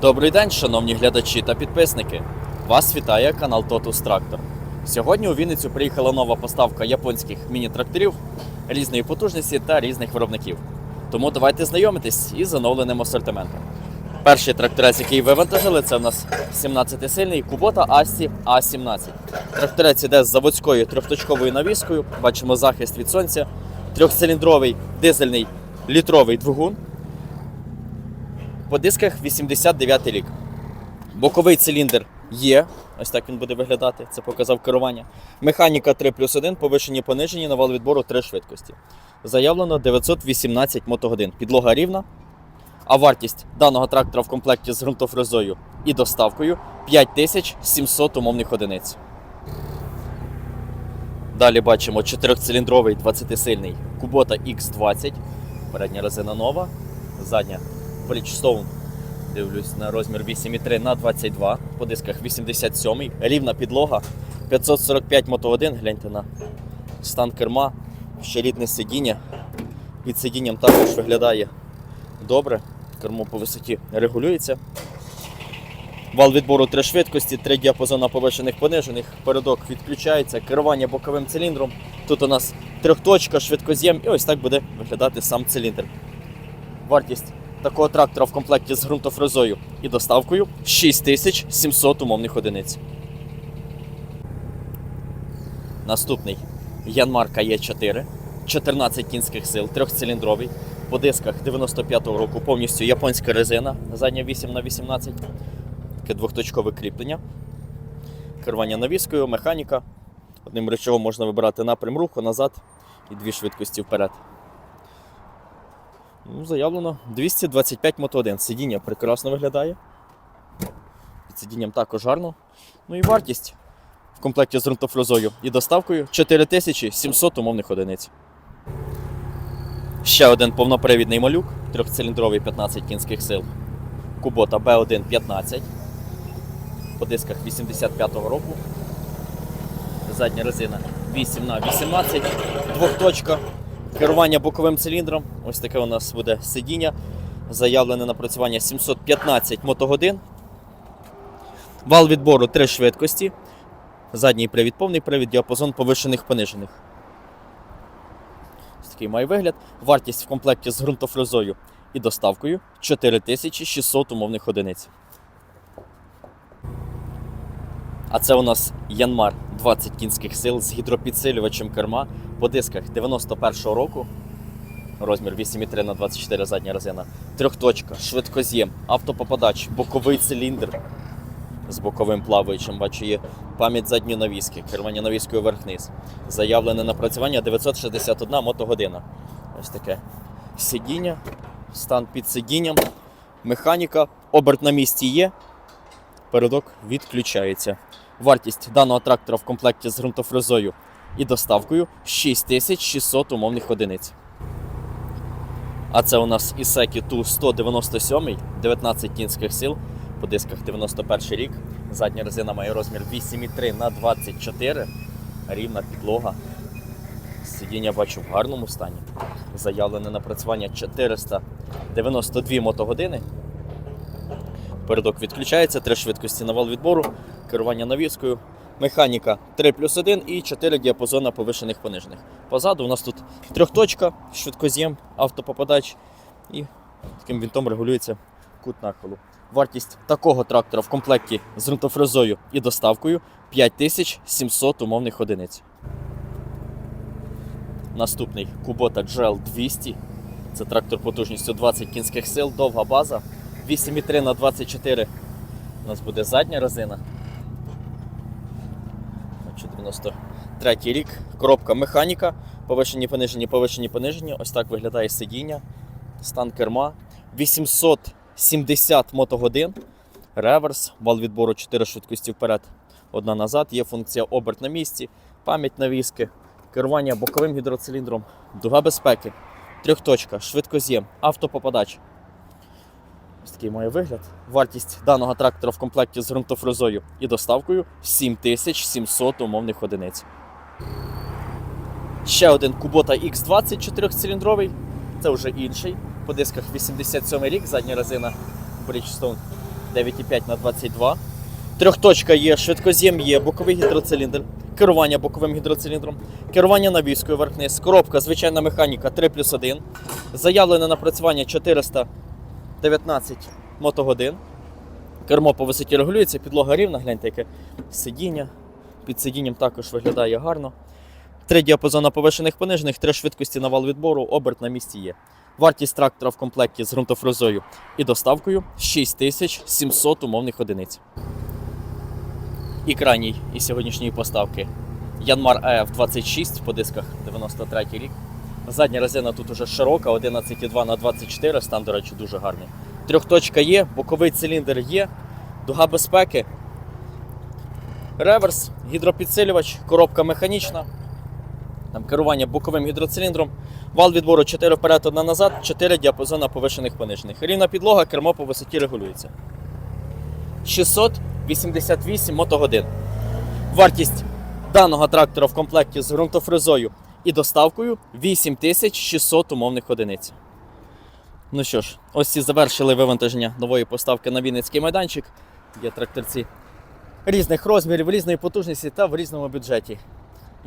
Добрий день, шановні глядачі та підписники. Вас вітає канал Totus Tractor. Сьогодні у Вінницю приїхала нова поставка японських міні-тракторів різної потужності та різних виробників. Тому давайте знайомитись із оновленим асортиментом. Перший тракторець, який вивантажили, це у нас 17-сильний Kubota Asti A17. Тракторець іде з заводською трьохточковою навіскою. Бачимо захист від сонця, трьохциліндровий дизельний літровий двигун. По дисках 89 рік. Боковий циліндр є. Ось так він буде виглядати. Це показав керування. Механіка 3 плюс 1, повишені понижені, на вал відбору 3 швидкості. Заявлено 918 мотогодин. Підлога рівна. А вартість даного трактора в комплекті з ґрунтофрезою і доставкою 5700 умовних одиниць. Далі бачимо 4-циліндровий 20-сильний Kubota X20. Передня резина нова, задня Bridgestone. Дивлюсь на розмір 8,3 на 22, по дисках 87, рівна підлога, 545 мотогодин, гляньте на стан керма, ще рідне сидіння. Під сидінням також виглядає добре. Кермо по висоті регулюється. Вал відбору три швидкості, три діапазона повишених понижених, передок відключається, керування боковим циліндром. Тут у нас трьохточка, швидкоз'єм і ось так буде виглядати сам циліндр. Вартість такого трактора в комплекті з ґрунтофрезою і доставкою 6700 умовних одиниць. Наступний Янмарка Є4, 14 кінських сил, трьохциліндровий, по дисках 95-го року повністю японська резина, задня 8 на 18 таке двохточкове кріплення, керування навіскою, механіка. Одним речовом можна вибирати напрям руху назад і дві швидкості вперед. Ну, заявлено 225 мотогодин. Сидіння прекрасно виглядає. Під сидінням також гарно. Ну і вартість в комплекті з ґрунтофрезою і доставкою 4700 умовних одиниць. Ще один повнопривідний малюк, трьохциліндровий 15 кінських сил. Kubota B1 15. По дисках 85-го року. Задня резина 8 на 18 двохточка. Керування боковим циліндром. Ось таке у нас буде сидіння. Заявлене напрацювання 715 мотогодин. Вал відбору 3 швидкості. Задній привід, повний привід, діапазон повишених понижених. Ось такий має вигляд. Вартість в комплекті з ґрунтофрезою і доставкою 4600 умовних одиниць. А це у нас Янмар 20 кінських сил з гідропідсилювачем керма по дисках 91-го року. Розмір 8,3 на 24 задня резина. Трьохточка, швидкоз'єм, автопопадач, боковий циліндр з боковим плаваючим. Бачу, є пам'ять задньої навіски, керування навіскою вверх-вниз. Заявлене напрацювання 961 мотогодина. Ось таке сидіння, стан під сидінням, механіка, оберт на місці є, передок відключається. Вартість даного трактора в комплекті з ґрунтофрезою і доставкою 6600 умовних одиниць. А це у нас Ісекі Ту 197, 19 кінських сил, по дисках 91 рік. Задня резина має розмір 8,3 на 24, рівна підлога. Сидіння бачу в гарному стані. Заявлене напрацювання 492 мотогодини. Передок відключається, три швидкості на вал відбору, керування навіскою, механіка 3 плюс 1 і 4 діапазона повишених понижених. Позаду у нас тут трьохточка, швидкоз'єм, автопопадач і таким вінтом регулюється кут нахилу. Вартість такого трактора в комплекті з ґрунтофрезою і доставкою 5700 умовних одиниць. Наступний Kubota GL 200. Це трактор потужністю 20 кінських сил, довга база. 8,3 на 24 у нас буде задня резина. 93 рік. Коробка механіка. Повишені, понижені, повишені, понижені. Ось так виглядає сидіння. Стан керма. 870 мотогодин. Реверс, вал відбору 4 швидкості вперед, одна назад. Є функція оберт на місці, пам'ять навіски, керування боковим гідроциліндром, дуга безпеки, трьохточка, швидкоз'єм, автопопадач. Ось такий має вигляд. Вартість даного трактора в комплекті з ґрунтофрезою і доставкою 7700 умовних одиниць. Ще один Kubota X20 4-циліндровий. Це вже інший. По дисках 87 рік, задня резина Bridgestone 9,5 на 22. Трьохточка є, швидкоз'єм є, боковий гідроциліндр, керування боковим гідроциліндром, керування навіскою верх-низ, коробка, звичайна механіка 3 плюс 1. Заявлене напрацювання 419 мотогодин. Кермо по висоті регулюється, підлога рівна, гляньте, яке сидіння. Під сидінням також виглядає гарно. Три діапазона повишених понижених, три швидкості на вал відбору, оберт на місці є. Вартість трактора в комплекті з ґрунтофрезою і доставкою 6700 умовних одиниць. І крайній із сьогоднішньої поставки Янмар АФ 26 по дисках 93 рік. Задня резина тут уже широка, 11,2 на 24, стан, до речі, дуже гарний. Трьохточка є, боковий циліндр є, дуга безпеки, реверс, гідропідсилювач, коробка механічна, там керування боковим гідроциліндром, вал відбору 4 вперед, 1 назад, 4 діапазона повишених понижених. Рівна підлога, кермо по висоті регулюється. 688 мотогодин. Вартість даного трактора в комплекті з ґрунтофрезою і доставкою 8600 умовних одиниць. Ну що ж, ось і завершили вивантаження нової поставки на Вінницький майданчик. Є тракторці різних розмірів, різної потужності та в різному бюджеті.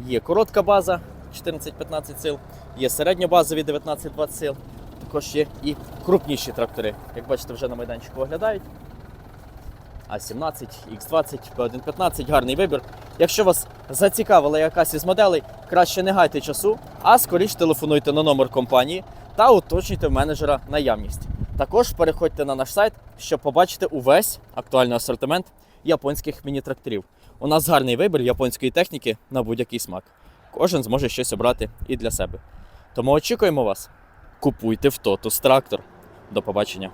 Є коротка база 14-15 сил, є середньобазові 19-20 сил. Також є і крупніші трактори. Як бачите, вже на майданчику виглядають. А17, X20, P115, гарний вибір. Якщо вас зацікавила якась із моделей, краще не гайте часу, а скоріш телефонуйте на номер компанії та уточнюйте в менеджера наявність. Також переходьте на наш сайт, щоб побачити увесь актуальний асортимент японських міні-тракторів. У нас гарний вибір японської техніки на будь-який смак. Кожен зможе щось обрати і для себе. Тому очікуємо вас. Купуйте в Тотус трактор. До побачення.